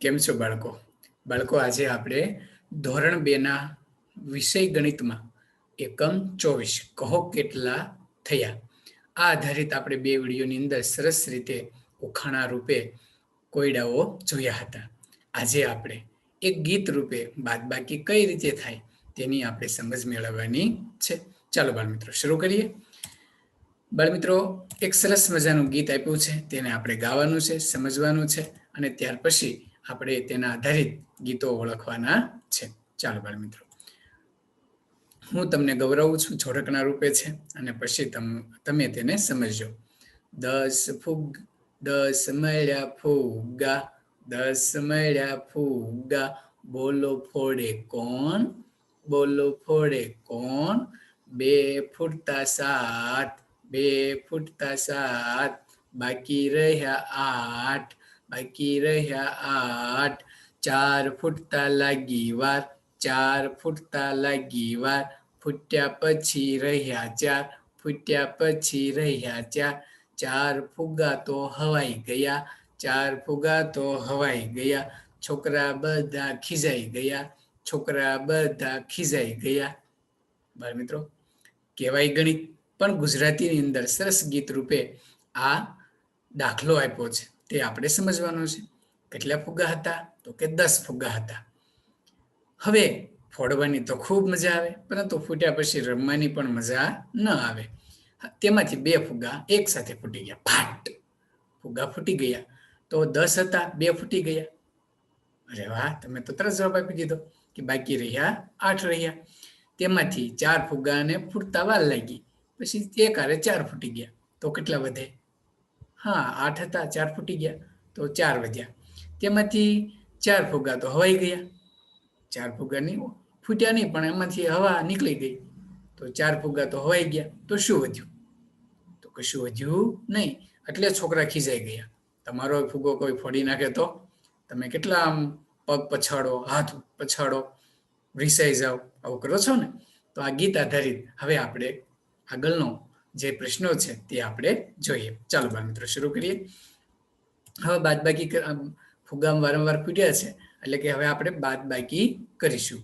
કેમ છો બાળકો? બાળકો, આજે આપણે ધોરણ બેના વિષય ગણિતમાં એકમ ચોવીસ કહો કેટલા થયા? આ આધારિત આપણે બે વિડીયોની અંદર સરસ રીતે ઉખાણા રૂપે કોયડાઓ જોયા હતા. આજે આપણે એક ગીત રૂપે બાદબાકી કઈ રીતે થાય તેની આપણે સમજ મેળવવાની છે. ચાલો બાળમિત્રો, શરૂ કરીએ. બાળમિત્રો, એક સરસ મજાનું ગીત આપ્યું છે. તેને આપણે ગાવાનું છે, સમજવાનું છે અને ત્યાર પછી આપણે તેના આધારિત ગીતો ઓળખવાના છે. ચાલો બાળ મિત્રો. હું તમને ગૌરવું છું, છોડકના રૂપે છે અને પછી તમે તેને સમજજો. દસ ફૂગ, દસ મળ્યા ફુગા દસ મળ્યા ફુગા બોલો ફોડે કોણ? બોલો ફોડે કોણ? બે ફૂટતા સાત, બે ફૂટતા સાત, બાકી રહ્યા આઠ બાકી રહ્યા આઠ. ચાર ફૂટતા લાગી વાર. ચાર ફૂટતા લાગી વાર. ફૂટ્યા પછી રહ્યા ચાર. ફૂટ્યા પછી રહ્યા ચાર. ચાર ફુગા તો હવાઈ ગયા. ચાર ફુગા તો હવાઈ ગયા. છોકરા બધા ખીજાઈ ગયા. છોકરા બધા ખીજાઈ ગયા. બાળ મિત્રો, કહેવાય ગણિત, પણ ગુજરાતીની અંદર સરસ ગીત રૂપે આ દાખલો આપ્યો છે. તે આપણે સમજવાનું છે. કેટલા ફુગ્ગા હતા? તો કે દસ ફુગ્ગા હતા. હવે ફોડવાની તો ખૂબ મજા આવે, પરંતુ ફૂટ્યા પછી રમવાની પણ મજા ન આવે. તેમાંથી બે ફુગ્ગા એક સાથે ફૂટી ગયા. ફાટ ફુગ્ગા ફૂટી ગયા. તો દસ હતા, બે ફૂટી ગયા. અરે વાહ! તમે તો તરત જવાબ આપી દીધો કે બાકી રહ્યા આઠ રહ્યા. તેમાંથી ચાર ફુગ્ગાને ફૂટતા વાર લાગી. પછી એક આરે ચાર ફૂટી ગયા. તો કેટલા વધે? હા, આઠ હતા, ચાર ફૂટી ગયા, તો ચાર વધ્યા. તેમાંથી ચાર ફુગ્ગા તો હવાઈ ગયા. ચાર ફુગ્ગા નહીં, ફૂટ્યા નહીં, પણ એમાંથી હવા નીકળી ગઈ. તો ચાર ફુગ્ગા તો હવાઈ ગયા, તો શું વધ્યું? તો કશું વધ્યું નહીં, એટલે છોકરા ખીજાઈ ગયા. તમારો ફુગ્ગો કોઈ ફોડી નાખે તો? તમે કેટલા આમ પગ પછાડો, હાથ પછાડો, રિસાઈ જાઓ, આવું કરો છો ને? તો આ ગીત આધારિત. હવે આપણે આગળનો જે પ્રશ્નો છે તે આપણે જોઈએ. ચાલો મિત્રો, શરૂ કરીએ. હવે બાદબાકી ફુગામ વારંવાર ફૂટ્યા છે, એટલે કે હવે આપણે બાદબાકી કરીશું.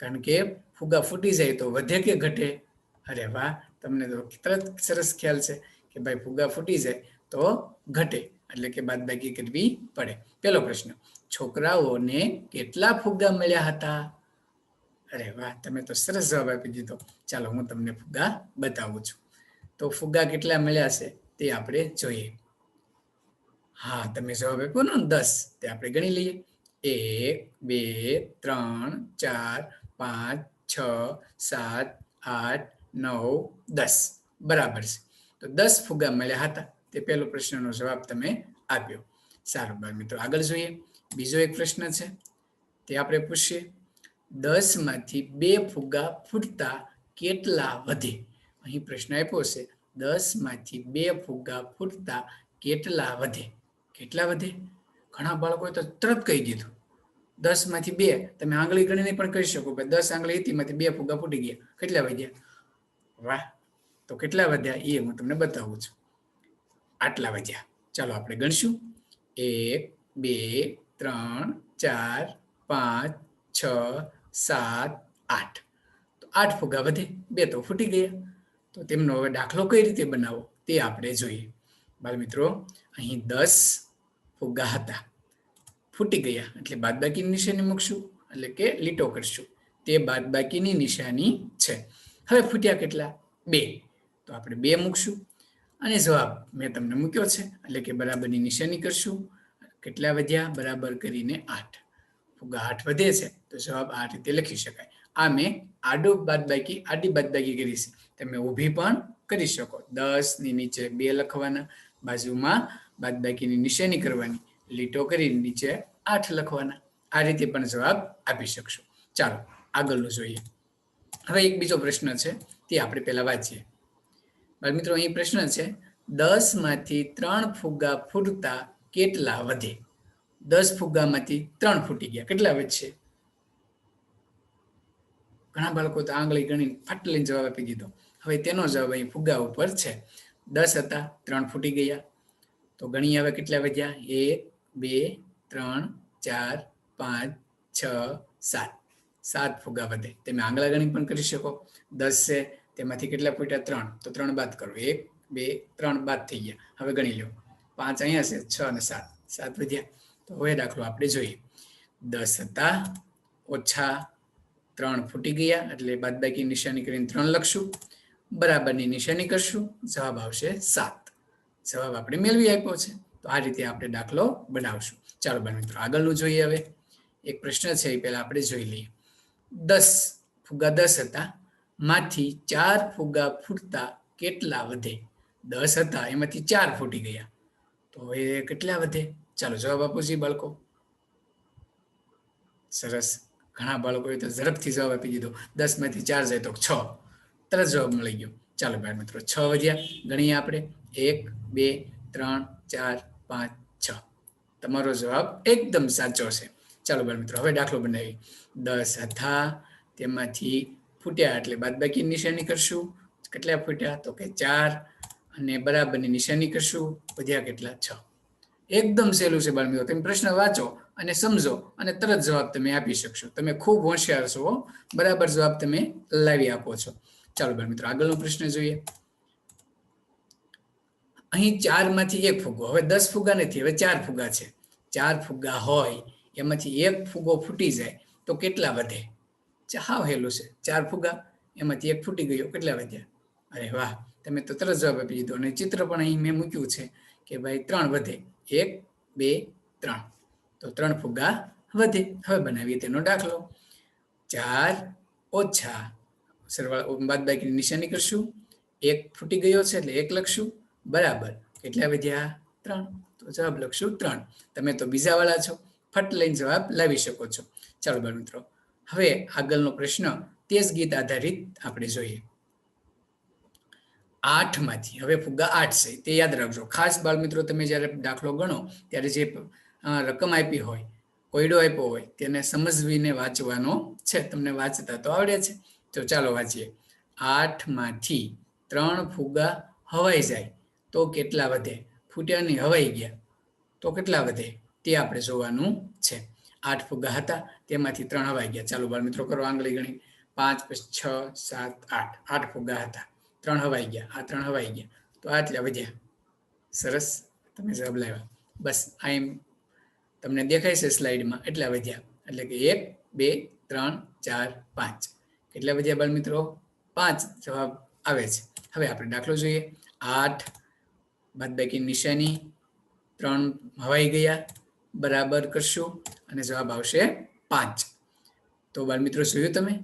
કારણ કે ફુગા ફૂટી જાય તો વધે કે ઘટે? અરે વાહ, તમને તો તરત સરસ ખ્યાલ છે કે ભાઈ ફુગા ફૂટી જાય તો ઘટે, એટલે કે બાદબાકી કરવી પડે. પેલો પ્રશ્ન, છોકરાઓને કેટલા ફુગ્ગા મળ્યા હતા? અરે વાહ, તમે તો સરસ જવાબ આપી દીધો. ચાલો હું તમને ફુગ્ગા બતાવું છું. તો ફુગ્ગા કેટલા મળ્યા છે તે આપણે જોઈએ. હા, તમે જવાબ આપ્યો ને? દસ. તે આપણે ગણી લઈએ. એક, બે, ત્રણ, ચાર, પાંચ, છ, સાત, આઠ, નવ, દસ. બરાબર છે. તો દસ ફુગ્ગા મળ્યા હતા. તે પહેલો પ્રશ્નનો જવાબ તમે આપ્યો. સારું બાર મિત્રો, આગળ જોઈએ. બીજો એક પ્રશ્ન છે. તે આપણે પૂછીએ. દસમાંથી બે ફુગ્ગા ફૂટતા કેટલા વધે? અહીં પ્રશ્ન આપ્યો છે દસમાંથી બે ફુગ્ગા ફૂટતા કેટલા વધે? કેટલા વધે? ઘણા બાળકોએ તો તરત કહી દીધું. દસમાંથી બે, તમે આંગળી ગણીને પણ કહી શકો કે દસ આંગળી હતી માંથી બે ફુગ્ગા ફૂટી ગયા. કેટલા વધ્યા? વાહ, તો કેટલા વધ્યા? એ હું તમને બતાવું છું. આટલા વધ્યા. ચાલો આપણે ગણશું. એક, બે, ત્રણ, ચાર, પાંચ, છ, સાત, આઠ. તો આઠ ફુગા વધે, બે તો ફૂટી ગયા. તો તેમનો હવે દાખલો કઈ રીતે બનાવો તે આપણે જોઈએ. બાળ મિત્રો અહીં દસ ફુગ્ગા હતા. ફૂટી ગયા, એટલે બાદબાકીની નિશાની મૂકશું, એટલે કે લીટો કરશું. તે બાદબાકીની નિશાની છે. હવે ફૂટ્યા કેટલા? બે. તો આપણે બે મૂકશું. અને જવાબ મેં તમને મૂક્યો છે, એટલે કે બરાબરની નિશાની કરશું. કેટલા વધ્યા? બરાબર કરીને આઠ. ફુગ્ગા આઠ વધે છે, તો જવાબ આ રીતે લખી શકાય. આ મેં આડો બાદબાકી, આડી બાદબાકી કરી છે. તમે ઊભી પણ કરી શકો. દસની નીચે બે લખવાના, બાજુમાં બાદબાકીની નિશાની કરવાની, લીટો કરી નીચે આઠ લખવાના. આ રીતે પણ જવાબ આપી શકશો. ચાલો, આગળનું જોઈએ. હવે એક બીજો પ્રશ્ન છે, તે આપણે પહેલા વાંચીએ. મિત્રો, અહીં પ્રશ્ન છે દસમાંથી ત્રણ ફુગ્ગા ફૂટતા કેટલા વધે? દસ ફુગ્ગામાંથી ત્રણ ફૂટી ગયા. કેટલા વધશે? ઘણા બાળકો તો આંગળી ગણી ફટ લઈને જવાબ આપી દીધો. હવે તેનો જવાબ અહીં ફુગ્ગા ઉપર છે. દસ હતા, ત્રણ ફૂટી ગયા. તો ગણી હવે કેટલા વધ્યા? એક, બે, ત્રણ, ચાર, પાંચ, છ, સાત. સાત ફુગા વધે. તમે આંગળા ગણી પણ કરી શકો. દસ છે, તેમાંથી કેટલા ફૂટ્યા? ત્રણ. તો ત્રણ બાદ કરો. એક, બે, ત્રણ બાદ થઈ ગયા. હવે ગણી લો. પાંચ અહીંયા છે, છ અને સાત. સાત વધ્યા. તો હવે દાખલો આપણે જોઈએ. દસ હતા, ઓછા ત્રણ ફૂટી ગયા એટલે બાદબાકી નિશાની કરીને ત્રણ લખશું. બરાબરની નિશાની કરશું. જવાબ આવશે સાત. જવાબ આપણે મેળવી આપ્યો છે. તો આ રીતે આપણે દાખલો બનાવશું. ચાલો બાળ મિત્રો, આગળનું જોઈએ હવે. એક પ્રશ્ન છે એ પહેલા આપણે જોઈ લઈએ. દસ ફુગ્ગા દસ હતા. માંથી ચાર ફુગ્ગા ફૂટતા કેટલા વધે? દસ હતા. એમાંથી ચાર ફૂટી ગયા. તો એ કેટલા વધે? ચાલો જવાબ આપો છીએ બાળકો. સરસ. ઘણા બાળકોએ તો ઝડપથી જવાબ આપી દીધો. દસમાંથી ચાર જાય તો છ. તરત જવાબ મળી ગયો. ચાલો બાળ મિત્રો, છ વધ્યા. ગણીએ આપણે. એક, બે, ત્રણ, ચાર, પાંચ, છ. તમારો જવાબ એકદમ સાચો છે. ચાલો બાળ મિત્રો, હવે દાખલો બનાવી દસ હતા. તેમાંથી ફૂટ્યા એટલે બાદબાકી નિશાની કરશું. કેટલા ફૂટ્યા? તો કે ચાર. અને બરાબરની નિશાની કરશું. વધ્યા કેટલા? છ. એકદમ સહેલું છે બાળ મિત્રો તમે પ્રશ્ન વાંચો અને સમજો અને તરત જવાબ તમે આપી શકશો. તમે ખૂબ હોશિયાર છો બરાબર જવાબ તમે લાવી આપો છો. ચાલો બાળ મિત્રો આગળનો પ્રશ્ન જોઈએ. અહીં ચારમાંથી એક ફુગ્ગો હવે દસ ફુગા નથી, હવે ચાર ફુગા છે. ચાર ફુગ્ગા હોય, એમાંથી એક ફુગ્ગો ફૂટી જાય, તો કેટલા વધે? હાવ હેલું છે. ચાર ફુગા, એમાંથી એક ફૂટી ગયો, કેટલા વધ્યા? અરે વાહ, તમે તો તરત જવાબ આપી દીધો. અને ચિત્ર પણ અહીં મેં મૂક્યું છે. કે ભાઈ ત્રણ વધે. એક, બે, ત્રણ. તો ત્રણ ફુગા વધે. હવે બનાવીએ તેનો દાખલો. ચાર, ઓછા. સરવાળા બાદબાકીની નિશાની કરશું. એક ફૂટી ગયો છે એટલે એક લખશું. બરાબર. કેટલા વધ્યા? ત્રણ. તો જવાબ લખશું ત્રણ. તમે તો બીજા વાળા છો. ફટ લઈને જવાબ લાવી શકો છો. ચાલો બાળ મિત્રો, હવે આગળનો પ્રશ્ન તે જ ગીત આધારિત આપણે જોઈએ. આઠમાંથી હવે ફુગ્ગા આઠ છે, તે યાદ રાખજો. ખાસ બાળમિત્રો, તમે જ્યારે દાખલો ગણો, ત્યારે જે રકમ આપી હોય, કોયડો આપ્યો હોય, તેને સમજવીને વાંચવાનો છે. તમને વાંચતા તો આવડે છે. તો ચાલો વાંચીએ. આઠમાંથી ત્રણ ફુગ્ગા હવાઈ જાય, તો કેટલા વધે? ફૂટ્યા નહીં હવાઈ ગયા, તો કેટલા વધે? તે આપણે જોવાનું છે. આઠ ફુગ્ગા હતા, તેમાંથી ત્રણ હવાઈ ગયા. ચાલો બાળ મિત્રો કરો આંગળી ગણી. પાંચ, છ, સાત, આઠ. આઠ ફુગ્ગા હતા. ત્રણ હવાઈ ગયા. આ ત્રણ હવાઈ ગયા. તો આટલા વધ્યા. સરસ. તમે જવાબ લાવ્યા. બસ, આ એમ તમને દેખાય છે સ્લાઇડમાં. એટલા વધ્યા. એટલે કે એક, બે, ત્રણ, ચાર, પાંચ. કેટલા વધ્યા બાળ મિત્રો પાંચ જવાબ આવે છે. હવે આપણે દાખલો જોઈએ. આઠ, બાદબાકી નિશાની. ત્રણ હવાઈ ગયા. બરાબર કરશું. અને જવાબ આવશે પાંચ. તો બાળ મિત્રો જોયું તમે?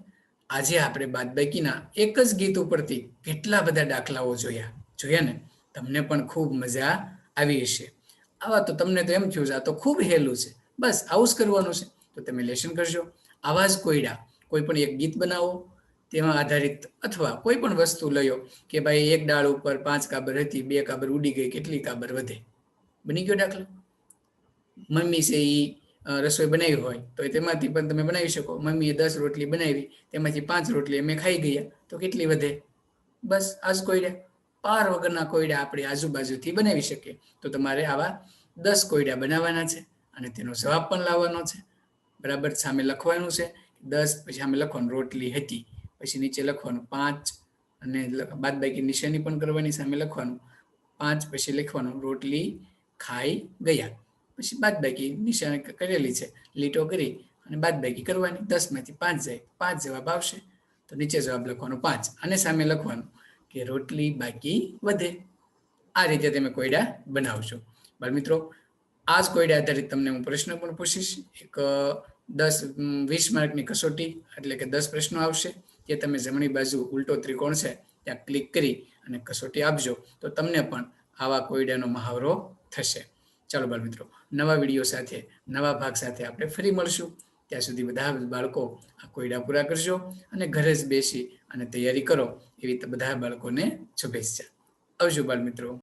આજે આપણે બાદબાકીના એક જ ગીત ઉપરથી કેટલા બધા દાખલાઓ જોયા? જોયા ને? તમને પણ ખૂબ મજા આવી હશે. આવા તો તમને તો એમ થયું છે, આ તો ખૂબ હેલું છે. બસ, આવું જ કરવાનું છે. તો તમે લેશન કરજો. આવા જ કોયડા. કોઈ પણ એક ગીત બનાવો, તેમાં આધારિત અથવા કોઈ પણ વસ્તુ લયો કે ભાઈ એક ડાળ ઉપર પાંચ કાબર હતી, બે કાબર ઉડી ગઈ, કેટલી કાબર વધે? બની ગયો દાખલો? મમ્મી છે એ રસોઈ બનાવી હોય, તો તેમાંથી પણ તમે બનાવી શકો. મમ્મીએ દસ રોટલી બનાવી, તેમાંથી પાંચ રોટલી અમે ખાઈ ગયા. તો કેટલી વધે? બસ, આજ કોયડા. પાર વગરના કોયડા આપણે આજુબાજુથી બનાવી શકીએ. તો તમારે આવા દસ કોયડા બનાવવાના છે અને તેનો જવાબ પણ લાવવાનો છે. બરાબર, સામે લખવાનું છે દસ, પછી સામે લખવાનું રોટલી હતી. પછી નીચે લખવાનું પાંચ અને બાદબાકી નિશાની પણ કરવાની સામે લખવાનું પાંચ, પછી લખવાનું રોટલી ખાઈ ગયા. પછી બાદબાકી નિશાની કરેલી છે. લીટો કરી અને બાદબાકી કરવાની. દસમાંથી પાંચ જાય. પાંચ જવાબ આવશે. તો નીચે જવાબ લખવાનો પાંચ. અને સામે લખવાનું કે રોટલી બાકી વધે. આ રીતે તમે કોયડા બનાવશો. મિત્રો આ જ કોયડા આધારિત તમને હું પ્રશ્ન પણ પૂછીશ. એક, દસ વીસ માર્કની કસોટી, એટલે કે દસ પ્રશ્નો આવશે. જે તમે જમણી બાજુ ઉલટો ત્રિકોણ છે, ત્યાં ક્લિક કરી અને કસોટી આપજો. તો તમને પણ આવા કોયડાનો મહાવરો થશે. ચાલો બાળ મિત્રો, નવા વીડિયો સાથે, નવા ભાગ સાથે આપણે ફરી મળશું. ત્યાં સુધી બધા બાળકો આ કોયડા પૂરા કરજો અને ઘરે જ બેસી અને તૈયારી કરો એવી બધા બાળકોને શુભેચ્છા. આવજો બાળ મિત્રો.